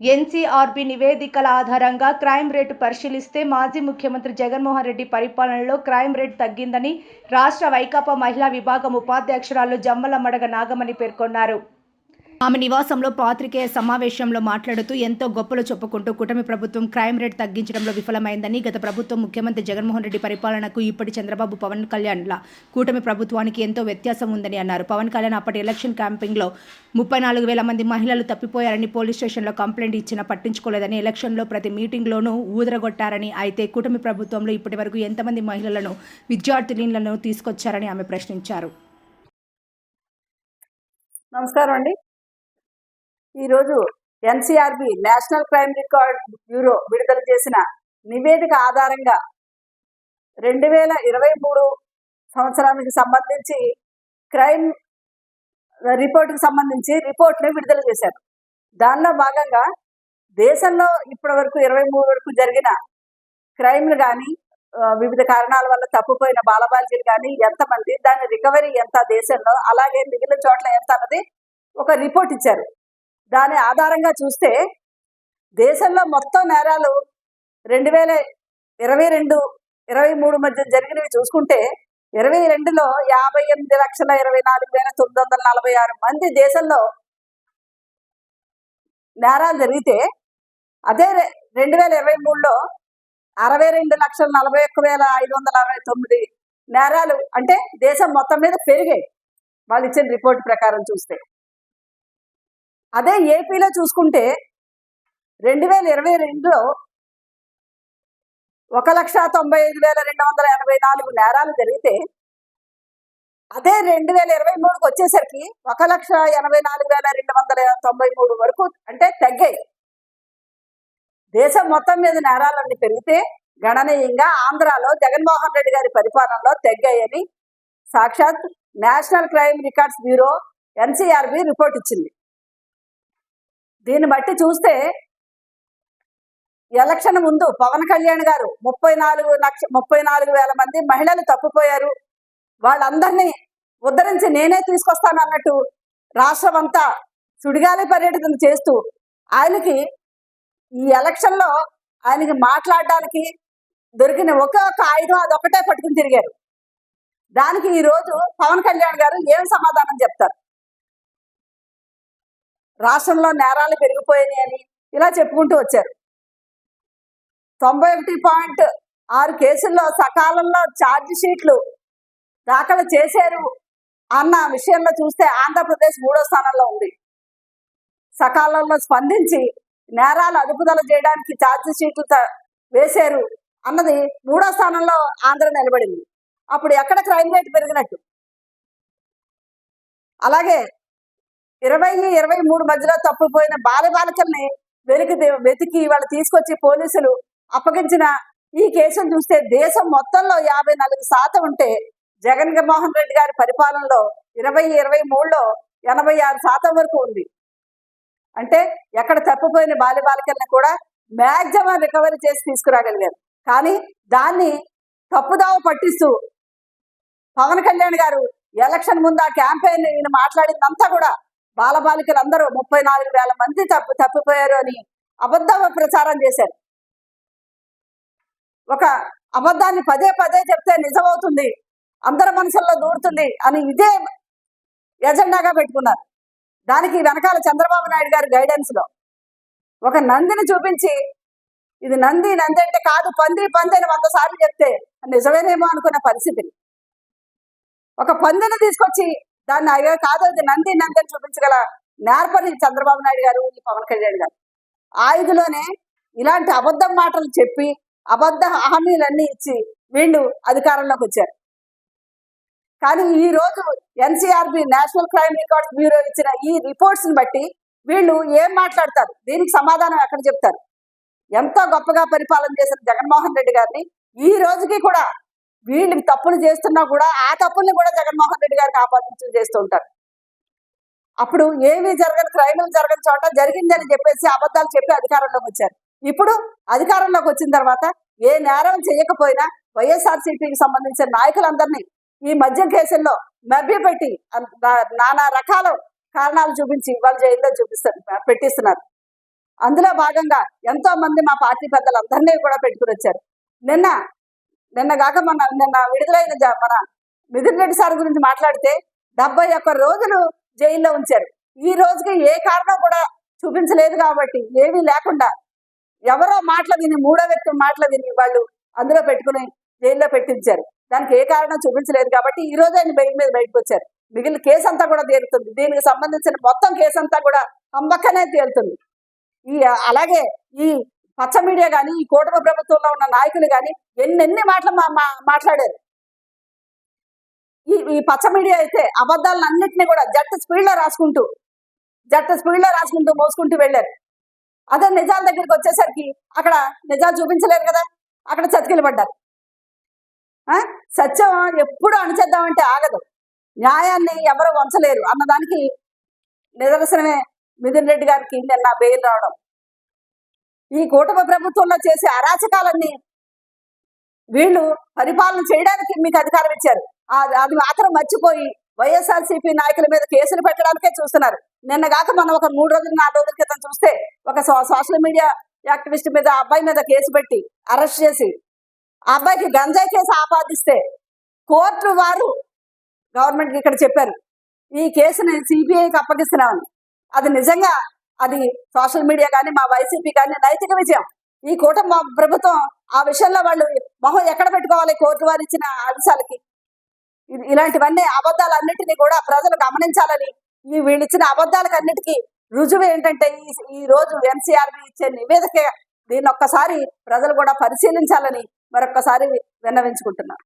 NCRB నివేదికల ఆధారంగా crime rate పరిశీలిస్తే మాజీ ముఖ్యమంత్రి జగన్మోహన్ రెడ్డి పరిపాలనలో క్రైమ్ రేటు తగ్గిందని రాష్ట్ర వైకాపా మహిళా విభాగం ఉపాధ్యక్షురాలు జమ్మలమడగ నాగమణి పేర్కొన్నారు. ఆమె నివాసంలో పాత్రికేయ సమావేశంలో మాట్లాడుతూ ఎంతో గొప్పలు చెప్పుకుంటూ కూటమి ప్రభుత్వం క్రైమ్ రేట్ తగ్గించడంలో విఫలమైందని గత ప్రభుత్వం ముఖ్యమంత్రి జగన్మోహన్ రెడ్డి పరిపాలనకు ఇప్పటి చంద్రబాబు పవన్ కళ్యాణ్ల కూటమి ప్రభుత్వానికి ఎంతో వ్యత్యాసం ఉందని అన్నారు. పవన్ కళ్యాణ్ అప్పటి ఎలక్షన్ క్యాంపింగ్లో ముప్పై నాలుగు వేల మంది మహిళలు తప్పిపోయారని పోలీస్ స్టేషన్లో కంప్లైంట్ ఇచ్చినా పట్టించుకోలేదని ఎలక్షన్లో ప్రతి మీటింగ్లోనూ ఊదరగొట్టారని అయితే కూటమి ప్రభుత్వంలో ఇప్పటి వరకు ఎంతమంది మహిళలను విద్యార్థినులను తీసుకొచ్చారని ఆమె ప్రశ్నించారు. నమస్కారం అండి. ఈరోజు NCRB national crime record bureau విడుదల చేసిన నివేదిక ఆధారంగా రెండు వేల ఇరవై మూడు సంవత్సరానికి సంబంధించి క్రైమ్ రిపోర్ట్కి సంబంధించి రిపోర్ట్ని విడుదల చేశారు. దానిలో భాగంగా దేశంలో ఇప్పటి వరకు ఇరవై మూడు వరకు జరిగిన క్రైమ్లు కానీ వివిధ కారణాల వల్ల తప్పిపోయిన బాలబాలికలు కానీ ఎంతమంది దాని రికవరీ ఎంత దేశంలో అలాగే మిగిలిన చోట్ల ఎంత అన్నది ఒక రిపోర్ట్ ఇచ్చారు. దాని ఆధారంగా చూస్తే దేశంలో మొత్తం నేరాలు రెండు వేల ఇరవై రెండు ఇరవై మూడు మధ్య జరిగినవి చూసుకుంటే ఇరవై రెండులో యాభై ఎనిమిది లక్షల ఇరవై నాలుగు వేల తొమ్మిది వందల నలభై ఆరు మంది దేశంలో నేరాలు జరిగితే అదే రెండు వేల ఇరవై మూడులో అరవై రెండు లక్షల నలభై ఒక్క వేల ఐదు వందల అరవై తొమ్మిది నేరాలు అంటే దేశం మొత్తం మీద పెరిగాయి. వాళ్ళు ఇచ్చిన రిపోర్ట్ ప్రకారం చూస్తే. అదే ఏపీలో చూసుకుంటే రెండు వేల ఇరవై రెండులో ఒక లక్ష తొంభై ఐదు వేల రెండు వందల ఎనభై నాలుగు నేరాలు జరిగితే అదే రెండు వేల ఇరవై మూడుకి వచ్చేసరికి ఒక లక్ష ఎనభై నాలుగు వేల రెండు వందల తొంభై మూడు వరకు అంటే తగ్గాయి. దేశం మొత్తం మీద నేరాలన్నీ పెరిగితే గణనీయంగా ఆంధ్రాలో జగన్మోహన్ రెడ్డి గారి పరిపాలనలో తగ్గాయని సాక్షాత్ national crime records bureau NCRB report ఇచ్చింది. దీన్ని బట్టి చూస్తే ఎలక్షన్ ముందు పవన్ కళ్యాణ్ గారు ముప్పై నాలుగు లక్ష ముప్పై నాలుగు వేల మంది మహిళలు తప్పిపోయారు. వాళ్ళందరినీ ఉద్ధరించి నేనే తీసుకొస్తాను అన్నట్టు రాష్ట్రం అంతా సుడిగాలి పర్యటన చేస్తూ ఆయనకి ఈ ఎలక్షన్లో ఆయనకి మాట్లాడడానికి దొరికిన ఒకే ఒక ఆయుధం అదొకటే పట్టుకుని తిరిగారు. దానికి ఈ రోజు పవన్ కళ్యాణ్ గారు ఏం సమాధానం చెప్తారు? రాష్ట్రంలో నేరాలు పెరిగిపోయినాయి అని ఇలా చెప్పుకుంటూ వచ్చారు. తొంభై ఒకటి పాయింట్ ఆరు కేసుల్లో సకాలంలో ఛార్జ్ షీట్లు దాఖలు చేశారు అన్న విషయంలో చూస్తే ఆంధ్రప్రదేశ్ మూడో స్థానంలో ఉంది. సకాలంలో స్పందించి నేరాలు అదుపుదల చేయడానికి ఛార్జ్ షీట్లు వేశారు అన్నది మూడో స్థానంలో ఆంధ్ర నిలబడింది. అప్పుడు ఎక్కడ క్రైమ్ రేట్ పెరిగినట్టు? అలాగే ఇరవై ఇరవై మూడు మధ్యలో తప్పిపోయిన బాల బాలికల్ని వెలికి వెతికి వాళ్ళు తీసుకొచ్చి పోలీసులు అప్పగించిన ఈ కేసును చూస్తే దేశం మొత్తంలో యాభై నాలుగు శాతం ఉంటే జగన్ మోహన్ రెడ్డి గారి పరిపాలనలో ఇరవై ఇరవై మూడులో ఎనభై ఆరు శాతం వరకు ఉంది. అంటే ఎక్కడ తప్పిపోయిన బాల్య బాలికల్ని కూడా మ్యాక్సిమం రికవరీ చేసి తీసుకురాగలిగారు. కానీ దాన్ని తప్పుదావ పట్టిస్తూ పవన్ కళ్యాణ్ గారు ఎలక్షన్ ముందు ఆ క్యాంపెయిన్ ఈయన మాట్లాడిందంతా కూడా బాలబాలికలు అందరూ ముప్పై నాలుగు వేల మంది తప్పు తప్పిపోయారు అని అబద్ధ ప్రచారం చేశారు. ఒక అబద్ధాన్ని పదే పదే చెప్తే నిజమవుతుంది అందరి మనసుల్లో దూరుతుంది అని ఇదే ఎజెండాగా పెట్టుకున్నారు. దానికి వెనకాల చంద్రబాబు నాయుడు గారి గైడెన్స్లో ఒక నందిని చూపించి ఇది నంది నంది అంటే కాదు పంది పంది అని వంద సార్లు చెప్తే నిజమేనేమో అనుకున్న పరిస్థితి. ఒక పందిని తీసుకొచ్చి దాన్ని అయ్యో కాదు అది నంది నంది అని చూపించగల నేర్పని చంద్రబాబు నాయుడు గారు ఈ పవన్ కళ్యాణ్ గారు. ఆయుధలోనే ఇలాంటి అబద్ధం మాటలు చెప్పి అబద్ధ హామీలన్నీ ఇచ్చి వీళ్ళు అధికారంలోకి వచ్చారు. కానీ ఈ రోజు NCRB national crime records bureau ఇచ్చిన ఈ రిపోర్ట్స్ని బట్టి వీళ్ళు ఏం మాట్లాడతారు? దీనికి సమాధానం ఎక్కడ చెప్తారు? ఎంతో గొప్పగా పరిపాలన చేసిన జగన్మోహన్ రెడ్డి గారిని ఈ రోజుకి కూడా వీళ్ళు తప్పులు చేస్తున్నా కూడా ఆ తప్పుల్ని కూడా జగన్మోహన్ రెడ్డి గారికి ఆపాదించి చేస్తూ ఉంటారు. అప్పుడు ఏమీ జరగని క్రైములు జరగని చోట జరిగిందని చెప్పేసి అబద్ధాలు చెప్పి అధికారంలోకి వచ్చారు. ఇప్పుడు అధికారంలోకి వచ్చిన తర్వాత ఏ నేరం చేయకపోయినా వైఎస్ఆర్సీపీకి సంబంధించిన నాయకులందరినీ ఈ మద్యం కేసుల్లో మభ్యపెట్టి నానా రకాల కారణాలు చూపించి వాళ్ళు జైల్లో చూపిస్తారు పెట్టిస్తున్నారు. అందులో భాగంగా ఎంతో మంది మా పార్టీ పెద్దలందరినీ కూడా పెట్టుకుని వచ్చారు. నిన్న నిన్న కాక మన నిన్న విడుదలైన మన మిథున్ రెడ్డి సార్ గురించి మాట్లాడితే డెబ్బై ఒక్క రోజులు జైల్లో ఉంచారు. ఈ రోజుకి ఏ కారణం కూడా చూపించలేదు కాబట్టి ఏమీ లేకుండా ఎవరో మాటలు విని మూడో వ్యక్తి మాటలు విని వాళ్ళు అందులో పెట్టుకుని జైల్లో పెట్టించారు. దానికి ఏ కారణం చూపించలేదు కాబట్టి ఈ రోజు ఆయన బయట మీద బయటకు వచ్చారు. మిగిలిన కేసు అంతా కూడా తేలుతుంది దీనికి సంబంధించిన మొత్తం కేసు అంతా కూడా అంబక్కనే తేలుతుంది. ఈ అలాగే ఈ పచ్చ మీడియా కానీ ఈ కూటమి ప్రభుత్వంలో ఉన్న నాయకులు కానీ ఎన్నెన్ని మాటలు మా- మా- మాట్లాడారు. ఈ ఈ పచ్చ మీడియా అయితే అబద్ధాలన్నింటినీ కూడా జట్టు స్పీడ్లో రాసుకుంటూ జట్టు స్పీడ్లో రాసుకుంటూ మోసుకుంటూ వెళ్ళారు. అదే నిజాల దగ్గరికి వచ్చేసరికి అక్కడ నిజాలు చూపించలేరు కదా అక్కడ చతికిలు పడ్డారు. ఆ? సత్యం ఎప్పుడు అణచేద్దామంటే ఆగదు. న్యాయాన్ని ఎవరు వంచలేరు అన్నదానికి నిదర్శనమే మిథున్ రెడ్డి గారికి నిన్న బెయిల్ రావడం. ఈ కూటమి ప్రభుత్వంలో చేసే అరాచకాలన్నీ వీళ్ళు పరిపాలన చేయడానికి మీకు అధికారం ఇచ్చారు. అది మాత్రం మర్చిపోయి వైఎస్ఆర్సీపీ నాయకుల మీద కేసులు పెట్టడానికే చూస్తున్నారు. నిన్న కాక మనం ఒక మూడు రోజులు నాలుగు రోజుల క్రితం చూస్తే ఒక సోషల్ మీడియా యాక్టివిస్ట్ మీద అబ్బాయి మీద కేసు పెట్టి అరెస్ట్ చేసి ఆ అబ్బాయికి గంజాయి కేసు ఆపాదిస్తే కోర్టు వారు గవర్నమెంట్ ఇక్కడ చెప్పారు. ఈ కేసుని సిబిఐకి అప్పగిస్తున్నామని. అది నిజంగా అది సోషల్ మీడియా కానీ మా వైసీపీ కానీ నైతిక విజయం. ఈ కూటమి ప్రభుత్వం ఆ విషయంలో వాళ్ళు మొహం ఎక్కడ పెట్టుకోవాలి కోర్టు వారు ఇచ్చిన అంశాలకి? ఇలాంటివన్నీ అబద్ధాలన్నిటినీ కూడా ప్రజలు గమనించాలని ఈ వీళ్ళు ఇచ్చిన అబద్ధాలకు అన్నిటికీ రుజువు ఏంటంటే ఈ ఈ రోజు ఎన్సీఆర్బి ఇచ్చే నివేదిక దీన్ని ఒక్కసారి ప్రజలు కూడా పరిశీలించాలని మరొక్కసారి విన్నవించుకుంటున్నారు